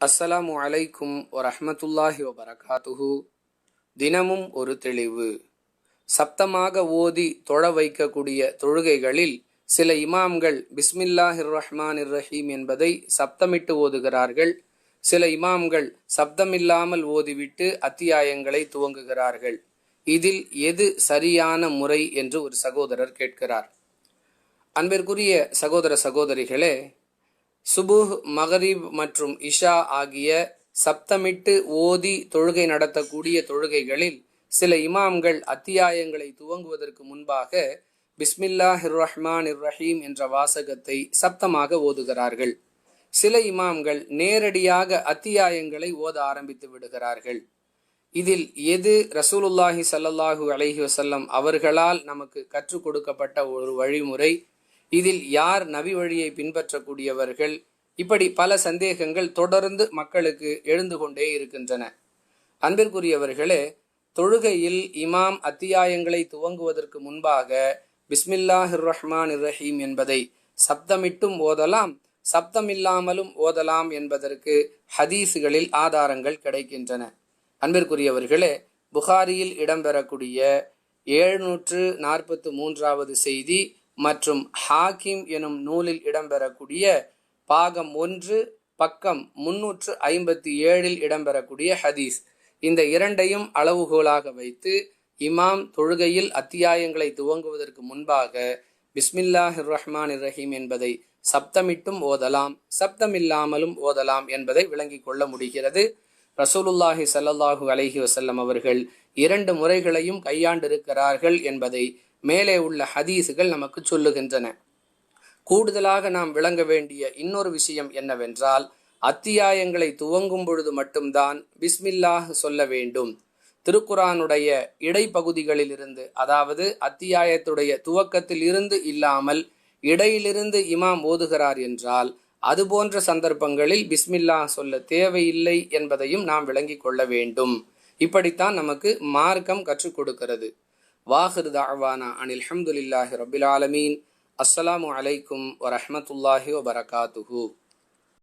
அஸ்ஸலாமு அலைக்கும் வரஹ்மத்துல்லாஹி வபரகாத்துஹு. தினமும் ஒரு தெளிவு. சப்தமாக ஓதி தொழ வைக்கக்கூடிய தொழுகைகளில் சில இமாம்கள் பிஸ்மில்லாஹிர் ரஹ்மான் ரஹீம் என்பதை சப்தமிட்டு ஓதுகிறார்கள். சில இமாம்கள் சப்தமில்லாமல் ஓதிவிட்டு அத்தியாயங்களை துவங்குகிறார்கள். இதில் எது சரியான முறை என்று ஒரு சகோதரர் கேட்கிறார். அன்பிற்குரிய சகோதர சகோதரிகளே சுபுஹ் மகரீப் மற்றும் இஷா ஆகிய சப்தமிட்டு ஓதி தொழுகை நடத்தக்கூடிய தொழுகைகளில் சில இமாம்கள் அத்தியாயங்களை துவங்குவதற்கு முன்பாக பிஸ்மில்லாஹ் ரஹ்மான் ரஹீம் என்ற வாசகத்தை சப்தமாக ஓதுகிறார்கள். சில இமாம்கள் நேரடியாக அத்தியாயங்களை ஓத ஆரம்பித்து விடுகிறார்கள். இதில் எது ரசூலுல்லாஹி சல்லல்லாஹு அலஹி வசல்லம் அவர்களால் நமக்கு கற்றுக் கொடுக்கப்பட்ட ஒரு வழிமுறை? இதில் யார் நபி வழியை பின்பற்றக்கூடியவர்கள்? இப்படி பல சந்தேகங்கள் தொடர்ந்து மக்களுக்கு எழுந்து கொண்டே இருக்கின்றன. அன்பிற்குரியவர்களே தொழுகையில் இமாம் அத்தியாயங்களை துவங்குவதற்கு முன்பாக பிஸ்மில்லாஹிர் ரஹ்மான் ரஹீம் என்பதை சப்தமிட்டும் ஓதலாம் சப்தமில்லாமலும் ஓதலாம் என்பதற்கு ஹதீஸுகளில் ஆதாரங்கள் கிடைக்கின்றன. அன்பிற்குரியவர்களே புகாரியில் இடம்பெறக்கூடிய எழுநூற்று நாற்பத்து மூன்றாவது செய்தி மற்றும் ஹாக்கிம் எனும் நூலில் இடம்பெறக்கூடிய பாகம் ஒன்று பக்கம் முன்னூற்று ஐம்பத்தி ஏழில் இடம்பெறக்கூடிய ஹதீஸ். இந்த இரண்டையும் அளவுகோலாக வைத்து இமாம் தொழுகையில் அத்தியாயங்களை துவங்குவதற்கு முன்பாக பிஸ்மில்லாஹ் ரஹ்மான் ரஹீம் என்பதை சப்தமிட்டும் ஓதலாம் சப்தமில்லாமலும் ஓதலாம் என்பதை விளங்கிக் கொள்ள முடிகிறது. ரசூலுல்லாஹி சல்லாஹூ அலஹி வசல்லம் அவர்கள் இரண்டு முறைகளையும் கையாண்டிருக்கிறார்கள் என்பதை மேலே உள்ள ஹதீஸுகள் நமக்கு சொல்லுகின்றன. கூடுதலாக நாம் விளங்க வேண்டிய இன்னொரு விஷயம் என்னவென்றால் அத்தியாயங்களை துவங்கும் பொழுது மட்டும்தான் பிஸ்மில்லாஹ் சொல்ல வேண்டும். திருக்குரானுடைய இடைப்பகுதிகளில் இருந்து அதாவது அத்தியாயத்துடைய துவக்கத்தில் இருந்து இல்லாமல் இடையிலிருந்து இமாம் ஓதுகிறார் என்றால் அது போன்ற சந்தர்ப்பங்களில் பிஸ்மில்லா சொல்ல தேவையில்லை என்பதையும் நாம் விளங்கிக் கொள்ள வேண்டும். இப்படித்தான் நமக்கு மார்க்கம் கற்றுக் கொடுக்கிறது. வாஹிர் தாவானா அனில் அஹமதுல்லாஹி ரபில் ஆலமீன் அஸ்ஸலாமு அலைக்கும் வரஹமத்துல்லாஹி வபரகாத்துஹூ